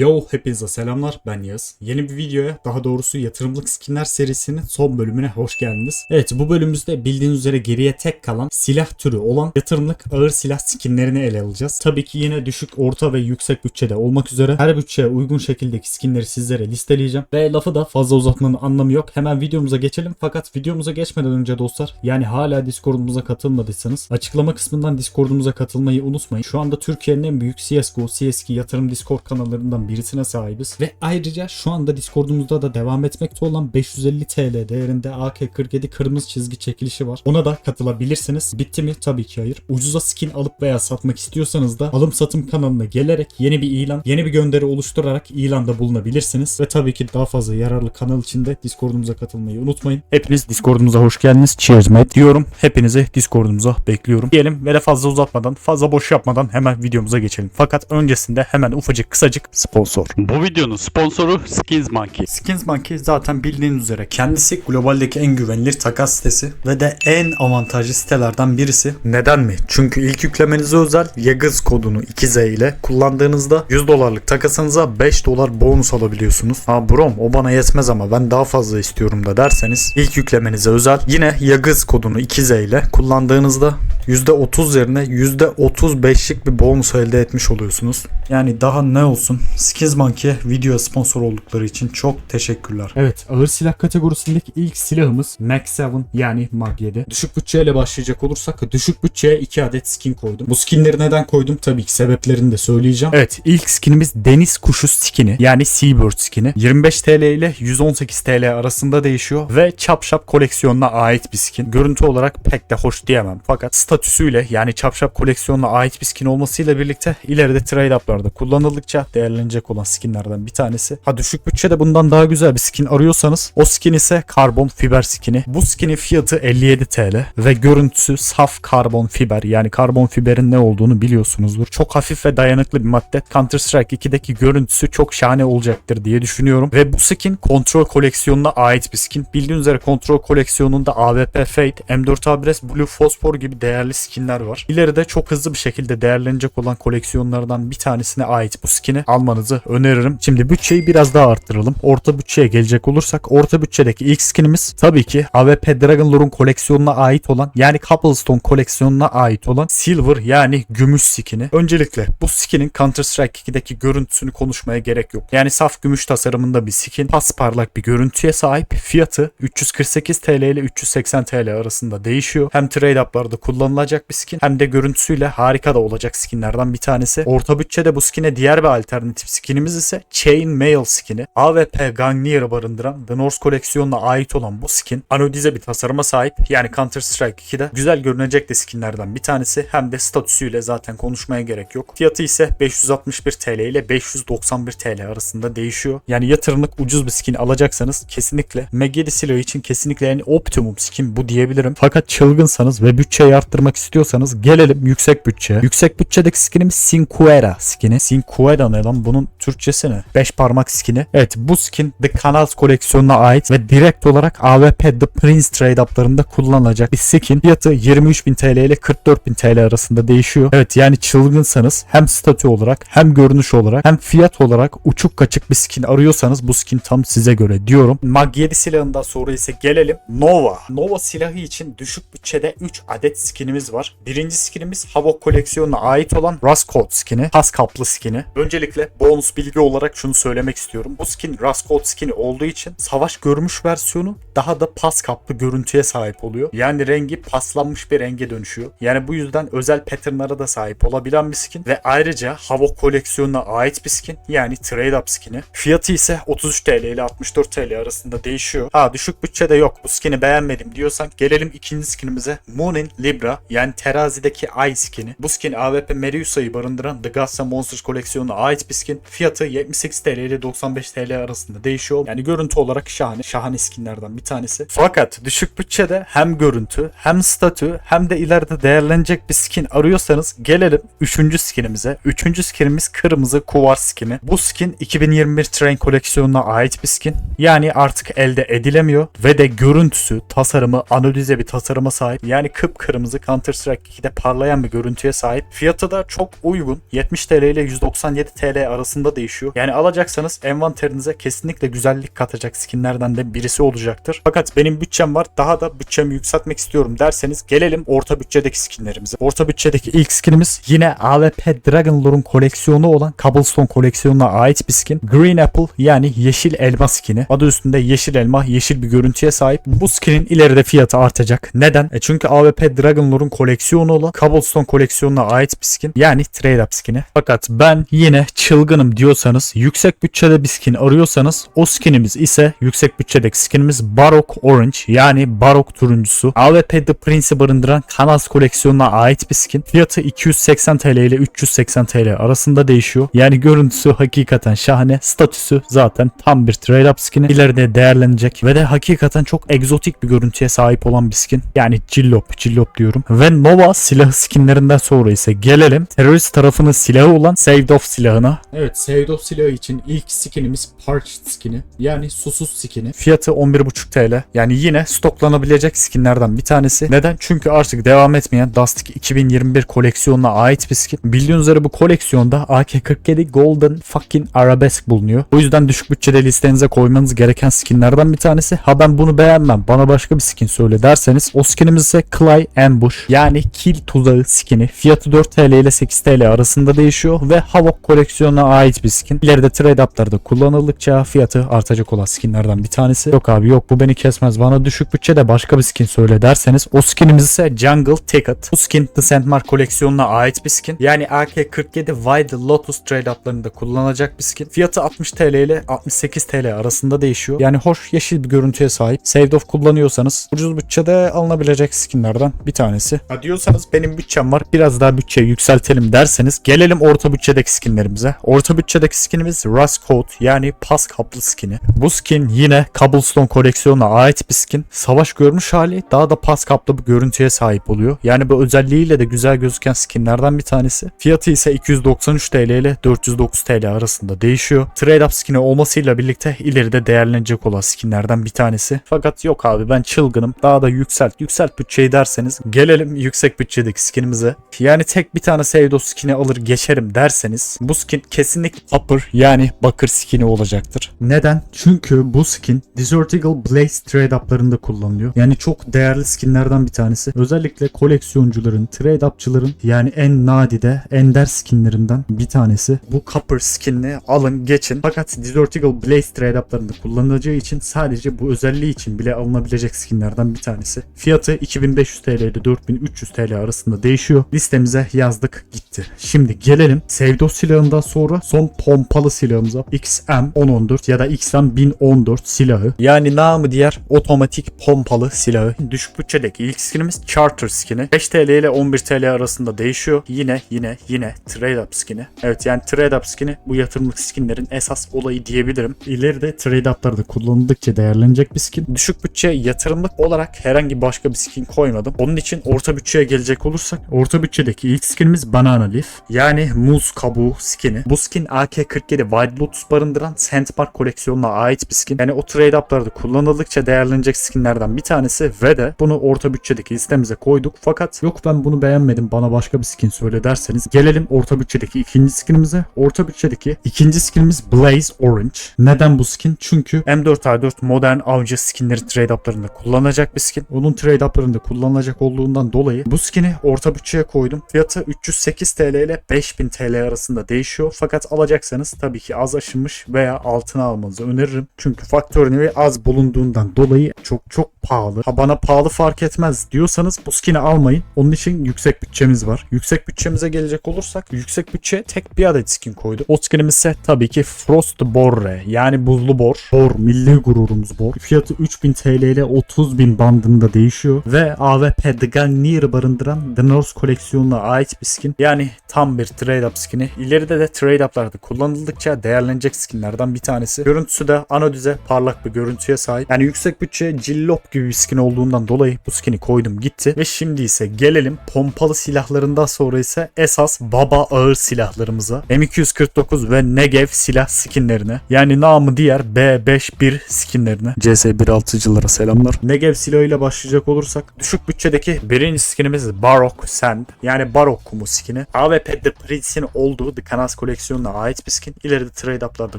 Yo hepinize selamlar ben Yağız. Yeni bir videoya daha doğrusu yatırımlık skinler serisinin son bölümüne hoş geldiniz. Evet bu bölümümüzde bildiğiniz üzere geriye tek kalan silah türü olan yatırımlık ağır silah skinlerini ele alacağız. Tabii ki yine düşük, orta ve yüksek bütçede olmak üzere her bütçeye uygun şekildeki skinleri sizlere listeleyeceğim. Ve lafı da fazla uzatmanın anlamı yok. Hemen videomuza geçelim. Fakat videomuza geçmeden önce dostlar yani hala Discord'umuza katılmadıysanız açıklama kısmından Discord'umuza katılmayı unutmayın. Şu anda Türkiye'nin en büyük CSGO, CS2 yatırım Discord kanallarından birisine sahibiz. Ve ayrıca şu anda Discord'umuzda da devam etmekte olan 550 TL değerinde AK-47 kırmızı çizgi çekilişi var. Ona da katılabilirsiniz. Bitti mi? Tabii ki hayır. Ucuza skin alıp veya satmak istiyorsanız da alım satım kanalına gelerek yeni bir ilan, yeni bir gönderi oluşturarak ilanda bulunabilirsiniz. Ve tabii ki daha fazla yararlı kanal için de Discord'umuza katılmayı unutmayın. Hepiniz Discord'umuza hoş geldiniz. Cheers mate diyorum. Hepinizi Discord'umuza bekliyorum. Diyelim ve de fazla uzatmadan, fazla boş yapmadan hemen videomuza geçelim. Fakat öncesinde hemen ufacık kısacık sponsor. Bu videonun sponsoru Skins Monkey. Skins Monkey zaten bildiğiniz üzere kendisi globaldeki en güvenilir takas sitesi ve de en avantajlı sitelerden birisi. Neden mi? Çünkü ilk yüklemenize özel Yagız kodunu 2Z ile kullandığınızda 100 dolarlık takasınıza 5 dolar bonus alabiliyorsunuz. Ha brom o bana yetmez ama ben daha fazla istiyorum da derseniz ilk yüklemenize özel yine Yagız kodunu 2Z ile kullandığınızda %30 yerine %35'lik bir bonus elde etmiş oluyorsunuz. Yani daha ne olsun? Skins Monkey video sponsor oldukları için çok teşekkürler. Evet ağır silah kategorisindeki ilk silahımız Max 7 yani Mag 7. Düşük bütçeyle başlayacak olursak düşük bütçeye 2 adet skin koydum. Bu skinleri neden koydum? Tabii ki sebeplerini de söyleyeceğim. Evet ilk skinimiz deniz kuşu skini yani Seabird skini. 25 TL ile 118 TL arasında değişiyor ve Chapshap koleksiyonuna ait bir skin. Görüntü olarak pek de hoş diyemem fakat statüsüyle yani Chapshap koleksiyonuna ait bir skin olmasıyla birlikte ileride trade up'larda kullanıldıkça değerlenecek olan skinlerden bir tanesi. Ha düşük bütçede bundan daha güzel bir skin arıyorsanız o skin ise karbon fiber skini. Bu skinin fiyatı 57 TL ve görüntüsü saf karbon fiber yani karbon fiberin ne olduğunu biliyorsunuzdur. Çok hafif ve dayanıklı bir madde. Counter Strike 2'deki görüntüsü çok şahane olacaktır diye düşünüyorum. Ve bu skin kontrol koleksiyonuna ait bir skin. Bildiğiniz üzere kontrol koleksiyonunda AWP Fate, M4 Abres, Blue Phosphor gibi değerli skinler var. İleride çok hızlı bir şekilde değerlenecek olan koleksiyonlardan bir tanesine ait bu skini almanızı öneririm. Şimdi bütçeyi biraz daha arttıralım. Orta bütçeye gelecek olursak orta bütçedeki ilk skinimiz tabii ki AWP Dragon Lore'un koleksiyonuna ait olan yani Cobblestone koleksiyonuna ait olan Silver yani gümüş skini. Öncelikle bu skinin Counter Strike 2'deki görüntüsünü konuşmaya gerek yok. Yani saf gümüş tasarımında bir skin. Pasparlak bir görüntüye sahip. Fiyatı 348 TL ile 380 TL arasında değişiyor. Hem trade up'larda kullanılacak bir skin hem de görüntüsüyle harika da olacak skinlerden bir tanesi. Orta bütçede bu skine diğer bir alternatif skinimiz ise Chain Mail skini. AWP Gangnir'ı barındıran The North koleksiyonuna ait olan bu skin anodize bir tasarıma sahip. Yani Counter Strike 2'de güzel görünecek de skinlerden bir tanesi. Hem de statüsüyle zaten konuşmaya gerek yok. Fiyatı ise 561 TL ile 591 TL arasında değişiyor. Yani yatırımlık ucuz bir skin alacaksanız kesinlikle Meg7 silahı için kesinlikle en optimum skin bu diyebilirim. Fakat çılgınsanız ve bütçeyi arttırmak istiyorsanız gelelim yüksek bütçeye. Yüksek bütçedeki skinimiz Sinquera skini. Sinquera ne lan? Bunun minimum Türkçesi ne? 5 parmak skini. Evet bu skin The Canals koleksiyonuna ait ve direkt olarak AWP The Prince trade up'larında kullanılacak bir skin. Fiyatı 23.000 TL ile 44.000 TL arasında değişiyor. Evet yani çılgınsanız hem statü olarak hem görünüş olarak hem fiyat olarak uçuk kaçık bir skin arıyorsanız bu skin tam size göre diyorum. Mag 7 silahından sonra ise gelelim Nova. Nova silahı için düşük bütçede 3 adet skinimiz var. Birinci skinimiz Havok koleksiyonuna ait olan Rust skini. Pas kaplı skini. Öncelikle bonus bilgi olarak şunu söylemek istiyorum. Bu skin Rust skini olduğu için savaş görmüş versiyonu daha da pas kaplı görüntüye sahip oluyor. Yani rengi paslanmış bir renge dönüşüyor. Yani bu yüzden özel patternlara da sahip olabilen bir skin ve ayrıca Havok koleksiyonuna ait bir skin yani trade up skini. Fiyatı ise 33 TL ile 64 TL arasında değişiyor. Ha düşük bütçede yok bu skini beğenmedim diyorsan gelelim ikinci skinimize Moonin Libra yani terazideki Ay skini. Bu skin AWP Merusa'yı barındıran The and Monsters koleksiyonuna ait bir skin. Fiyatı 78 TL ile 95 TL arasında değişiyor. Yani görüntü olarak şahane. Şahane skinlerden bir tanesi. Fakat düşük bütçede hem görüntü hem statü hem de ileride değerlenecek bir skin arıyorsanız gelelim 3. skinimize. 3. skinimiz kırmızı kuvar skini. Bu skin 2021 Train koleksiyonuna ait bir skin. Yani artık elde edilemiyor ve de görüntüsü, tasarımı anodize bir tasarıma sahip. Yani kıpkırmızı Counter Strike 2'de parlayan bir görüntüye sahip. Fiyatı da çok uygun. 70 TL ile 197 TL arasında arasında değişiyor. Yani alacaksanız envanterinize kesinlikle güzellik katacak skinlerden de birisi olacaktır. Fakat benim bütçem var. Daha da bütçemi yükseltmek istiyorum derseniz gelelim orta bütçedeki skinlerimize. Orta bütçedeki ilk skinimiz yine AWP Dragon Lore'un koleksiyonu olan Cobblestone koleksiyonuna ait bir skin. Green Apple yani yeşil elma skini. Adı üstünde yeşil elma, yeşil bir görüntüye sahip. Bu skinin ileride fiyatı artacak. Neden? E çünkü AWP Dragon Lore'un koleksiyonu olan Cobblestone koleksiyonuna ait bir skin. Yani trade up skini. Fakat ben yine çılgınım diyorsanız, yüksek bütçede bir skin arıyorsanız o skinimiz ise yüksek bütçedeki skinimiz Barok Orange yani Barok turuncusu. AWP The Prince'i barındıran Kanas koleksiyonuna ait bir skin. Fiyatı 280 TL ile 380 TL arasında değişiyor. Yani görüntüsü hakikaten şahane. Statüsü zaten tam bir trade up skini. İleride değerlenecek ve de hakikaten çok egzotik bir görüntüye sahip olan bir skin. Yani cillop, cillop diyorum. Ve Nova silahı skinlerinden sonra ise gelelim terörist tarafının silahı olan Saved Off silahına. Evet Off silahı için ilk skinimiz Parched skini. Yani susuz skini. Fiyatı 11.5 TL. Yani yine stoklanabilecek skinlerden bir tanesi. Neden? Çünkü artık devam etmeyen Dustic 2021 koleksiyonuna ait bir skin. Bildiğiniz üzere bu koleksiyonda AK-47 Golden fucking Arabesk bulunuyor. O yüzden düşük bütçede listenize koymanız gereken skinlerden bir tanesi. Ha ben bunu beğenmem. Bana başka bir skin söyle derseniz o skinimiz ise Clay Ambush yani kill tuzağı skini. Fiyatı 4 TL ile 8 TL arasında değişiyor ve Havok koleksiyonuna ait bir skin. İleride trade up'larda kullanıldıkça fiyatı artacak olan skinlerden bir tanesi. Yok abi yok bu beni kesmez. Bana düşük bütçede başka bir skin söyle derseniz o skinimiz ise Jungle Ticket. Bu skin The Sandmark koleksiyonuna ait bir skin. Yani AK-47 Wide Lotus trade up'larında kullanılacak bir skin. Fiyatı 60 TL ile 68 TL arasında değişiyor. Yani hoş yeşil bir görüntüye sahip. Saved off kullanıyorsanız ucuz bütçede alınabilecek skinlerden bir tanesi. Ha diyorsanız benim bütçem var biraz daha bütçeyi yükseltelim derseniz gelelim orta bütçedeki skinlerimize. Orta bütçedeki skinimiz Rust Coat yani pas kaplı skini. Bu skin yine Cobblestone koleksiyonuna ait bir skin. Savaş görmüş hali daha da pas kaplı bir görüntüye sahip oluyor. Yani bu özelliğiyle de güzel gözüken skinlerden bir tanesi. Fiyatı ise 293 TL ile 409 TL arasında değişiyor. Trade up skini olmasıyla birlikte ileride değerlenecek olan skinlerden bir tanesi. Fakat yok abi ben çılgınım. Daha da yükselt yükselt bütçeyi derseniz gelelim yüksek bütçedeki skinimize. Yani tek bir tane Sevdo skini alır geçerim derseniz bu skin kesinlikle upper yani bakır skini olacaktır. Neden? Çünkü bu skin Desert Eagle Blaze trade up'larında kullanılıyor. Yani çok değerli skinlerden bir tanesi. Özellikle koleksiyoncuların, trade up'çıların yani en nadide, ender skinlerinden bir tanesi. Bu copper skinini alın geçin. Fakat Desert Eagle Blaze trade up'larında kullanılacağı için sadece bu özelliği için bile alınabilecek skinlerden bir tanesi. Fiyatı 2500 TL ile 4300 TL arasında değişiyor. Listemize yazdık gitti. Şimdi gelelim Sevdo silahından sonra son pompalı silahımıza XM1014 ya da XM1014 silahı. Yani namı diğer otomatik pompalı silahı. Düşük bütçedeki ilk skinimiz Charter skini. 5 TL ile 11 TL arasında değişiyor. Yine yine yine trade up skini. Evet yani trade up skini bu yatırımlık skinlerin esas olayı diyebilirim. İleride trade up'larda kullanıldıkça değerlenecek bir skin. Düşük bütçe yatırımlık olarak herhangi başka bir skin koymadım. Onun için orta bütçeye gelecek olursak orta bütçedeki ilk skinimiz Banana Leaf. Yani muz kabuğu skini. Bu skin AK-47 Wild Lotus barındıran Sandmark koleksiyonuna ait bir skin. Yani o trade up'larda kullanıldıkça değerlenecek skinlerden bir tanesi ve de bunu orta bütçedeki listemize koyduk. Fakat yok ben bunu beğenmedim bana başka bir skin söyle derseniz gelelim orta bütçedeki ikinci skinimize. Orta bütçedeki ikinci skinimiz Blaze Orange. Neden bu skin? Çünkü M4A4 modern avcı skinleri trade up'larında kullanacak bir skin. Onun trade up'larında kullanılacak olduğundan dolayı bu skin'i orta bütçeye koydum. Fiyatı 308 TL ile 5000 TL arasında değişiyor. Fakat alacaksanız tabii ki az aşınmış veya altına almanızı öneririm. Çünkü faktörünü az bulunduğundan dolayı çok çok pahalı. Ha bana pahalı fark etmez diyorsanız bu skin'i almayın. Onun için yüksek bütçemiz var. Yüksek bütçemize gelecek olursak yüksek bütçe tek bir adet skin koydu. O skinimiz ise tabii ki Frost Borre yani buzlu bor. Bor milli gururumuz bor. Fiyatı 3000 TL ile 30.000 bandında değişiyor ve AWP The Gungnir barındıran The North koleksiyonuna ait bir skin. Yani tam bir trade up skini. İleride de trade up'larda kullanıldıkça değerlenecek skinlerden bir tanesi. Görüntüsü de ana düze parlak bir görüntüye sahip. Yani yüksek bütçe cillop gibi bir skin olduğundan dolayı bu skin'i koydum gitti. Ve şimdi ise gelelim pompalı silahlarından sonra ise esas baba ağır silahlarımıza. M249 ve Negev silah skinlerine. Yani namı diğer B51 skinlerine. CS 1.6'cılara selamlar. Negev silahıyla başlayacak olursak düşük bütçedeki birinci skinimiz Barok Sand. Yani Barok kumu skini. AWP The Prince'in olduğu The Canas koleksiyonuna ait bir skin. İleride trade up'larda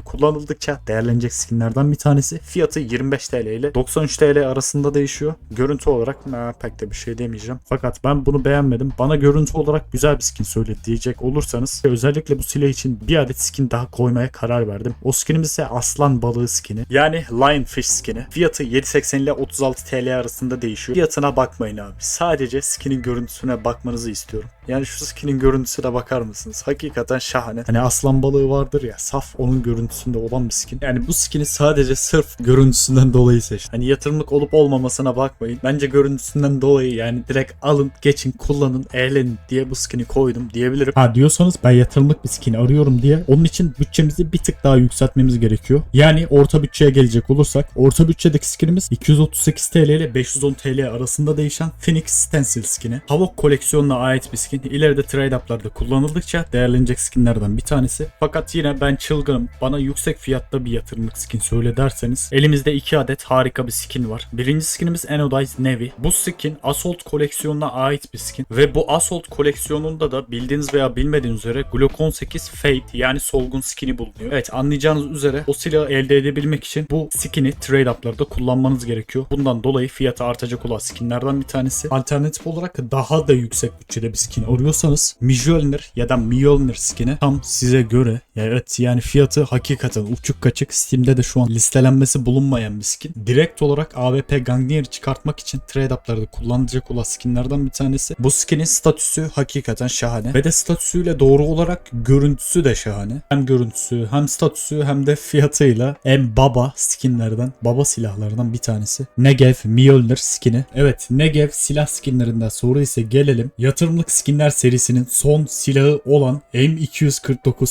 kullanıldıkça değerlenecek skinlerden bir tanesi. Fiyatı 25 TL ile 93 TL arasında değişiyor. Görüntü olarak ha, pek de bir şey demeyeceğim. Fakat ben bunu beğenmedim. Bana görüntü olarak güzel bir skin söyledi diyecek olursanız özellikle bu silah için bir adet skin daha koymaya karar verdim. O skinimiz ise aslan balığı skini. Yani Lionfish skini. Fiyatı 7.80 ile 36 TL arasında değişiyor. Fiyatına bakmayın abi. Sadece skinin görüntüsüne bakmanızı istiyorum. Yani şu skinin görüntüsüne bakar mısınız? Hakikaten şahane. Hani aslan balığı vardır ya saf onun görüntüsünde olan bir skin. Yani bu skini sadece sırf görüntüsünden dolayı seçtim. Hani yatırımlık olup olmamasına bakmayın. Bence görüntüsünden dolayı yani direkt alın, geçin, kullanın, eğlenin diye bu skini koydum diyebilirim. Ha diyorsanız ben yatırımlık bir skin arıyorum diye onun için bütçemizi bir tık daha yükseltmemiz gerekiyor. Yani orta bütçeye gelecek olursak orta bütçedeki skinimiz 238 TL ile 510 TL arasında değişen Phoenix Stencil skini. Havok koleksiyonuna ait bir skin. İleride trade up'larda kullanıldıkça değerlenecek skinlerden bir tanesi. Fakat yine ben çılgınım. Bana yüksek fiyatta bir yatırımlık skin söyle derseniz elimizde iki adet harika bir skin var. Birinci skinimiz Anodized Navy. Bu skin Assault koleksiyonuna ait bir skin ve bu Assault koleksiyonunda da bildiğiniz veya bilmediğiniz üzere Glock 18 Fate yani solgun skini bulunuyor. Evet anlayacağınız üzere o silahı elde edebilmek için bu skini trade up'larda kullanmanız gerekiyor. Bundan dolayı fiyatı artacak olan skinlerden bir tanesi. Alternatif olarak daha da yüksek bütçede bir skin arıyorsanız Mjolnir ya da Mjolnir skini tam size göre. Ya evet yani fiyatı hakikaten uçuk kaçık. Steam'de de şu an listelenmesi bulunmayan bir skin. Direkt olarak AWP Gangnir'i çıkartmak için trade up'larda kullanılacak olan skinlerden bir tanesi. Bu skinin statüsü hakikaten şahane. Ve de statüsüyle doğru olarak görüntüsü de şahane. Hem görüntüsü hem statüsü hem de fiyatıyla en baba skinlerden, baba silahlardan bir tanesi. Negev Mjolnir skini. Evet Negev silah skinlerinden sonra ise gelelim yatırımlık skinler serisinin son silahı olan M249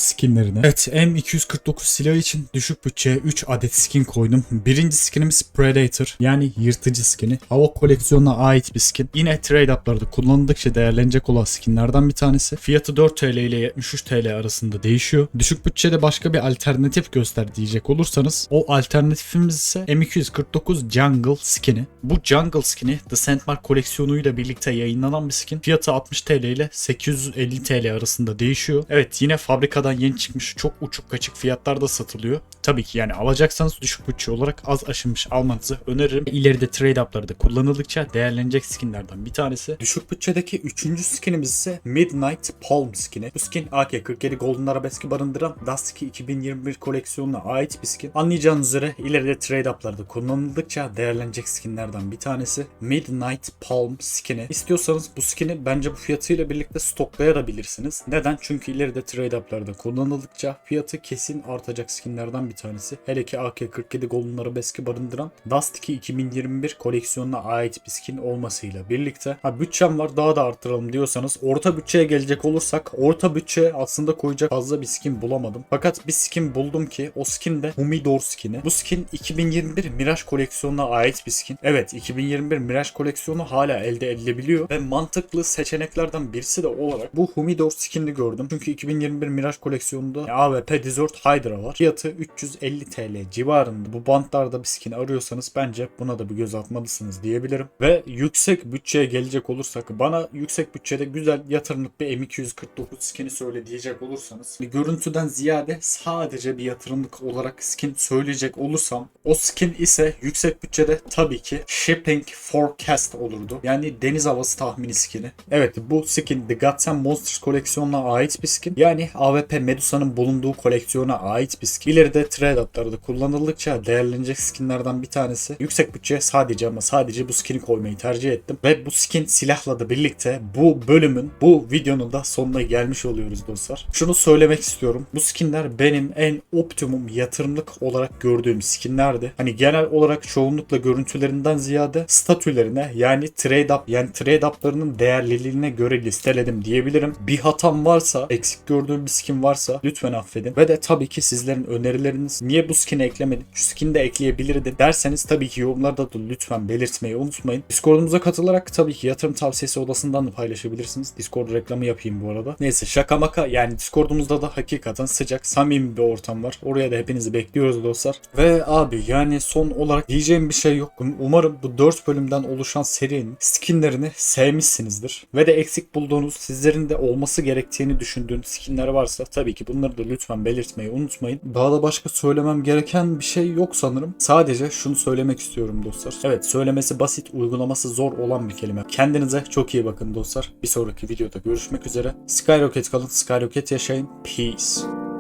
skinlerine. Evet M249 silahı için düşük bütçeye 3 adet skin koydum. Birinci skinimiz Predator yani yırtıcı skini. Hava koleksiyonuna ait bir skin. Yine trade up'larda kullanıldıkça değerlenecek olan skinlerden bir tanesi. Fiyatı 4 TL ile 73 TL arasında değişiyor. Düşük bütçede başka bir alternatif göster diyecek olursanız o alternatifimiz ise M249 Jungle skini. Bu Jungle skini The Sandmark koleksiyonuyla birlikte yayınlanan bir skin. Fiyatı 60 TL ile 850 TL arasında değişiyor. Evet yine fabrikadan yeni çıkmış çok uçuk kaçık fiyatlarda satılıyor. Tabii ki yani alacaksanız düşük bütçe olarak az aşınmış almanızı öneririm. İleride trade up'larda kullanıldıkça değerlenecek skinlerden bir tanesi. Düşük bütçedeki üçüncü skinimiz ise Midnight Palm skini. Bu skin AK-47 Golden Arabeski barındıran Dust 2 2021 koleksiyonuna ait bir skin. Anlayacağınız üzere ileride trade up'larda kullanıldıkça değerlenecek skinlerden bir tanesi. Midnight Palm skini. İstiyorsanız bu skini bence bu fiyatıyla birlikte stoklayabilirsiniz. Neden? Çünkü ileride trade up'larda kullanıldıkça fiyatı kesin artacak skinlerden bir tanesi. Hele ki AK-47 Golden Arabeski barındıran Dust 2 2021 koleksiyonuna ait bir skin olmasıyla birlikte. Ha bütçem var daha da arttıralım diyorsanız orta bütçeye gelecek olursak orta bütçe aslında koyacak fazla bir skin bulamadım. Fakat bir skin buldum ki o skin de Humidor skini. Bu skin 2021 Mirage koleksiyonuna ait bir skin. Evet 2021 Mirage koleksiyonu hala elde edilebiliyor ve mantıklı seçeneklerden birisi de olarak bu Humidor skinini gördüm. Çünkü 2021 Mirage koleksiyonunda AWP Desert Hydra var. Fiyatı 350 TL civarında. Bu bantlarda bir skin arıyorsanız bence buna da bir göz atmalısınız diyebilirim. Ve yüksek bütçeye gelecek olursak bana yüksek bütçede güzel yatırımlık bir M249 skini söyle diyecek olursanız görüntüden ziyade sadece bir yatırımlık olarak skin söyleyecek olursam o skin ise yüksek bütçede tabii ki Shipping Forecast olurdu. Yani deniz havası tahmini skini. Evet bu skin The Gods and Monsters koleksiyonuna ait bir skin. Yani AWP Medusa'nın bulunduğu koleksiyona ait bir skin. İleride trade up'larda kullanıldıkça değerlenecek skinlerden bir tanesi. Yüksek bütçe sadece ama sadece bu skini koymayı tercih ettim. Ve bu skin silahla da birlikte bu bölümün, bu videonun da sonuna gelmiş oluyoruz dostlar. Şunu söylemek istiyorum. Bu skinler benim en optimum yatırımlık olarak gördüğüm skinlerdi. Hani genel olarak çoğunlukla görüntülerinden ziyade statülerine yani trade up yani trade up'larının değerliliğine göre listeledim diyebilirim. Bir hatam varsa, eksik gördüğüm bir skin varsa lütfen lütfen affedin. Ve de tabii ki sizlerin önerileriniz niye bu skin'i eklemedin? Şu skin'i de ekleyebilirdin derseniz tabii ki yorumlarda da lütfen belirtmeyi unutmayın. Discord'umuza katılarak tabii ki yatırım tavsiyesi odasından da paylaşabilirsiniz. Discord reklamı yapayım bu arada. Neyse şaka maka yani Discord'umuzda da hakikaten sıcak, samimi bir ortam var. Oraya da hepinizi bekliyoruz dostlar. Ve abi yani son olarak diyeceğim bir şey yok. Umarım bu 4 bölümden oluşan serinin skinlerini sevmişsinizdir. Ve de eksik bulduğunuz, sizlerin de olması gerektiğini düşündüğünüz skinler varsa tabii ki bunları da lütfen belirtmeyi unutmayın. Daha da başka söylemem gereken bir şey yok sanırım. Sadece şunu söylemek istiyorum dostlar. Evet söylemesi basit, uygulaması zor olan bir kelime. Kendinize çok iyi bakın dostlar. Bir sonraki videoda görüşmek üzere. Skyrocket kalın, Skyrocket yaşayın. Peace.